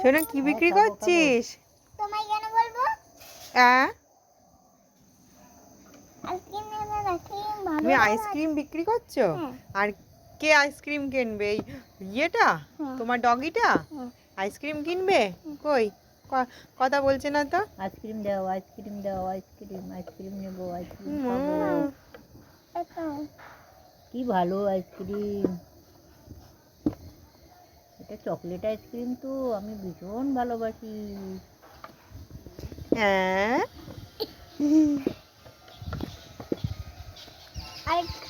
সোনা কি বিক্রি করছিস? তোমায় কেন বলব? হ্যাঁ আইসক্রিম নেবে নাকি ভালো তুমি আইসক্রিম বিক্রি করছ? হ্যাঁ। আর কে আইসক্রিম কিনবে? এই ইয়েটা? হ্যাঁ। তোমার ডগিটা? হ্যাঁ। আইসক্রিম কিনবে? কই? ক- কথা বলছে না তো? আইসক্রিম দাও আইসক্রিম দাও আইসক্রিম আইসক্রিম নেব আইসক্রিম কি ভালো আইসক্রিম। এটা চকলেট আইসক্রিম তো আমি ভীষণ ভালোবাসি। হ্যাঁ?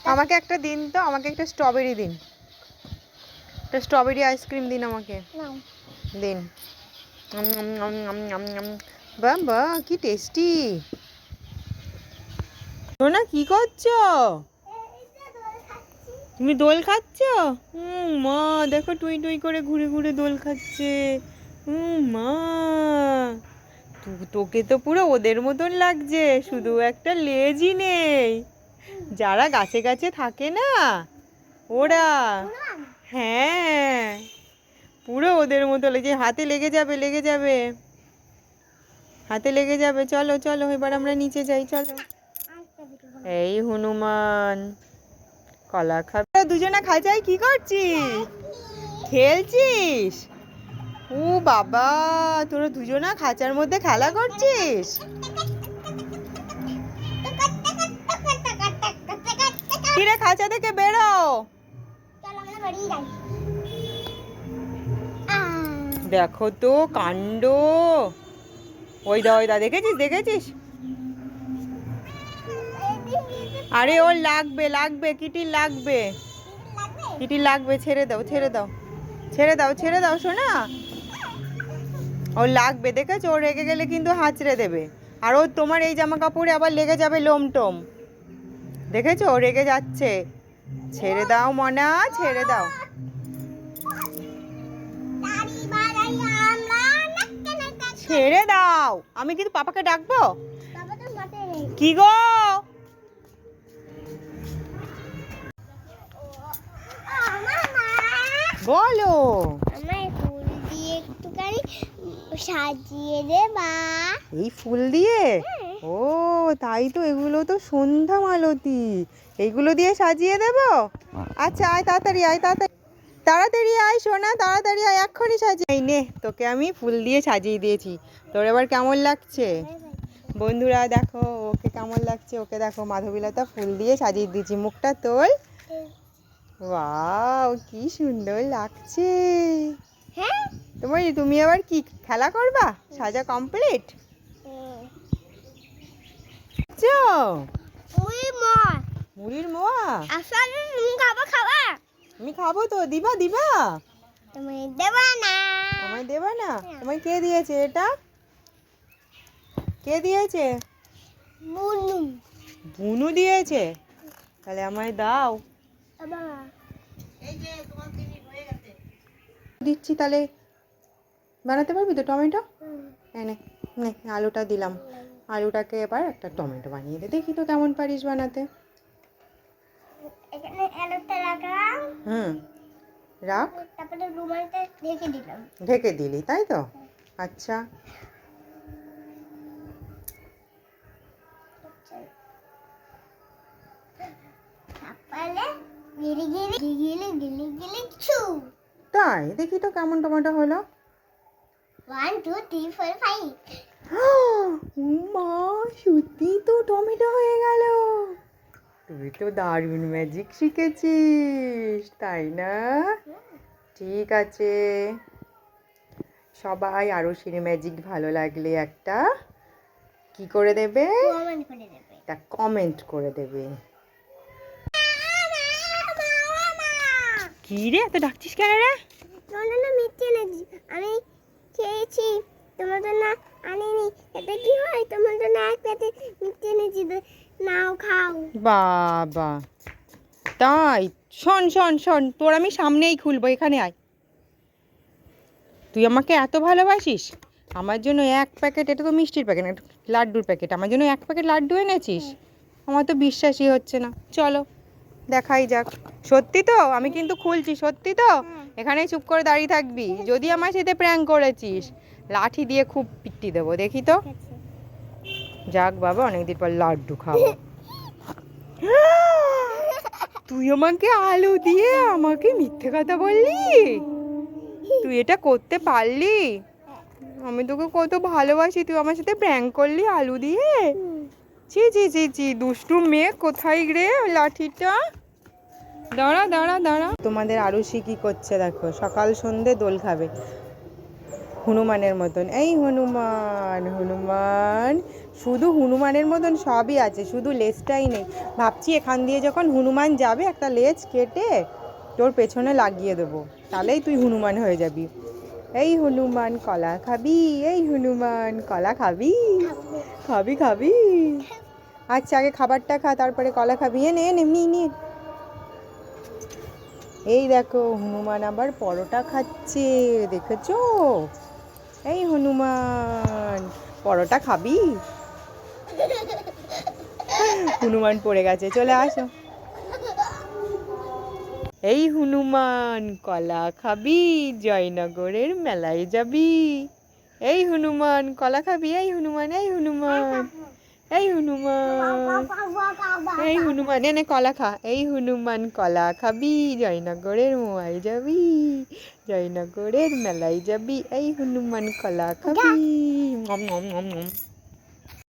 আমাকে একটা দিন তো আমাকে একটা স্ট্রবেরি দিন। একটা স্ট্রবেরি আইসক্রিম দিন আমাকে। দিন। বা বা কি টেস্টি না কি করছ? তুমি দোল খাচ্ছ? মা, দেখো টুই টুই করে ঘুরে ঘুরে দোল খাচ্ছে। হুম মা। তোকে তো পুরো ওদের মতন লাগছে, শুধু একটা লেজই নেই। যারা গাছে গাছে থাকে না, ওরা হ্যাঁ পুরো ওদের মতো লেগে, হাতে লেগে যাবে লেগে যাবে। হাতে লেগে যাবে, চলো চলো, এবার আমরা নিচে যাই, চলো। এই হনুমান। কলা খাবে। দুজনে খাঁচায় কি করছিস? খেলছিস? ও বাবা, তোরা দুজনা খাঁচার মধ্যে খেলা করছিস? কিরে খাঁচা থেকে বেরো। দেখো তো কাণ্ড। ওই দা ওই দা দেখেছিস দেখেছিস? আরে ওর লাগবে লাগবে কিটির লাগবে? কিটির লাগবে, ছেড়ে দাও ছেড়ে দাও। ছেড়ে দাও ছেড়ে দাও শোনা ওর লাগবে, দেখেছ? ও রেগে গেলে কিন্তু হাঁচড়ে দেবে। আর ও তোমার এই জামা কাপড়ে আবার লেগে যাবে লোম টোম দেখেছ? ও রেগে যাচ্ছে। ছেড়ে দাও, মনা, ছেড়ে দাও। ছেড়ে দাও। আমি কিন্তু পাপাকে ডাকবো? কি গো? বলো। আমায় ফুল দিয়ে একটুখানি সাজিয়ে দেবা এই ফুল দিয়ে? ও তাই তো এগুলো তো সন্ধ্যা মালতী। এইগুলো দিয়ে সাজিয়ে দেব? আচ্ছা আয় তাড়াতাড়ি আয় তাড়াতাড়ি। তাড়াতাড়ি আয় সোনা তাড়াতাড়ি আয় এক্ষুনি সাজিয়ে নে তোকে আমি ফুল দিয়ে সাজিয়ে দিয়েছি। তোর এবার কেমন লাগছে? বন্ধুরা দেখো ওকে কেমন লাগছে? ওকে দেখো মাধবীলতা ফুল দিয়ে সাজিয়ে দিয়েছি। মুখটা তোল। ওয়াও কি সুন্দর লাগছে। হ্যাঁ। তোমার তুমি আবার কি খেলা করবা? সাজা কমপ্লিট মুড়ির মোয়া। আসলে তুমি খাবা খাবা? আমি খাব তো দিবা দিবা? তুমি দেবা না। আমায় দেবা না? তোমায় কে দিয়েছে এটা? কে দিয়েছে? বুনু। বুনু দিয়েছে? তাহলে আমায় দাও। দিচ্ছি তাহলে বানাতে পারবি তো টমেটো? এনে নে আলুটা দিলাম। আলুটাকে এবার একটা টমেটো বানিয়ে দে। দেখি তো কেমন পারিস বানাতে। এখানে আলুটা রাখলাম। হুম রাখ। তারপরে রুমালটা ঢেকে দিলাম। ঢেকে দিলি তাই তো? আচ্ছা। গিলি গিলি গিলি গিলি গিলি ছু। তাই? দেখি তো কেমন টমেটো হলো। One two three four five মা সত্যি তো টমেটো হয়ে গেল। তুই তো দারুণ ম্যাজিক শিখেছিস তাই না? ঠিক আছে। সবাই আরও সিনে ম্যাজিক ভালো লাগলে একটা কি করে দেবে? করে দেবে। একটা কমেন্ট করে দেবে। কি রে? এত ডাকছিস কেন রে? না না না মিথ্যে এনেছি। আমি খেয়েছি। তোমার জন্য আনিনি। এটা কি হয়? তোমার জন্য এক প্যাতে মিথ্যে এনেছি। নাও খাও। বাবা। তাই? শোন শোন শোন। তোর আমি সামনেই খুলবো। এখানে আয়। তুই আমাকে এত ভালোবাসিস? আমার জন্য এক প্যাকেট এটা তো মিষ্টির প্যাকেট না লাড্ডুর প্যাকেট। আমার জন্য এক প্যাকেট লাড্ডু এনেছিস? আমার তো বিশ্বাসই হচ্ছে না। চলো। দেখাই যাক। সত্যি তো? আমি কিন্তু খুলছি সত্যি তো? হ্যাঁ এখানে চুপ করে দাঁড়িয়ে থাকবি। যদি আমার সাথে প্র্যাঙ্ক করেছিস লাঠি দিয়ে খুব পিট্টি দেবো দেখি তো? যাক বাবা অনেকদিন পর লাড্ডু খাব। তুই আমাকে আলু দিয়ে আমাকে মিথ্যে কথা বললি? তুই এটা করতে পারলি? আমি তোকে কত ভালোবাসি তুই আমার সাথে প্র্যাঙ্ক করলি আলু দিয়ে? ছি ছি ছি ছি দুষ্টু মেয়ে কোথায় রে লাঠিটা? দাঁড়া দাঁড়া দাঁড়া। তোমাদের আরুষি কি করছে দেখো? সকাল সন্ধে দোল খাবে। হনুমানের মতন। এই হনুমান হনুমান। শুধু হনুমানের মতন সবই আছে, শুধু লেজটাই নেই। ভাবছি এখান দিয়ে যখন হনুমান যাবে, একটা লেজ কেটে তোর পেছনে লাগিয়ে দেবো। তাহলেই তুই হনুমান হয়ে যাবি। এই হনুমান, কলা খাবি, এই হনুমান, কলা খাবি খাবি খাবি। আচ্ছা আগে খাবারটা খা, তারপরে কলা খাবি। এ নে এমনি নিয়ে এই দেখো, হনুমান আবার পরোটা খাচ্ছে, দেখেছ? এই হনুমান, পরোটা খাবি? হনুমান পড়ে গেছে, চলে আসো। এই হনুমান, কলা খাবি? জয়নগরের মেলায় যাবি। এই হনুমান, কলা খাবি? এই হনুমান এই হনুমান। এই হনুমান এই হনুমান এনে কলা খা। এই হনুমান কলা খাবি। জয়নগরের মোয়াই যাবি। জয়নগরের মেলায় যাবি। এই হনুমান কলা খাবি। নম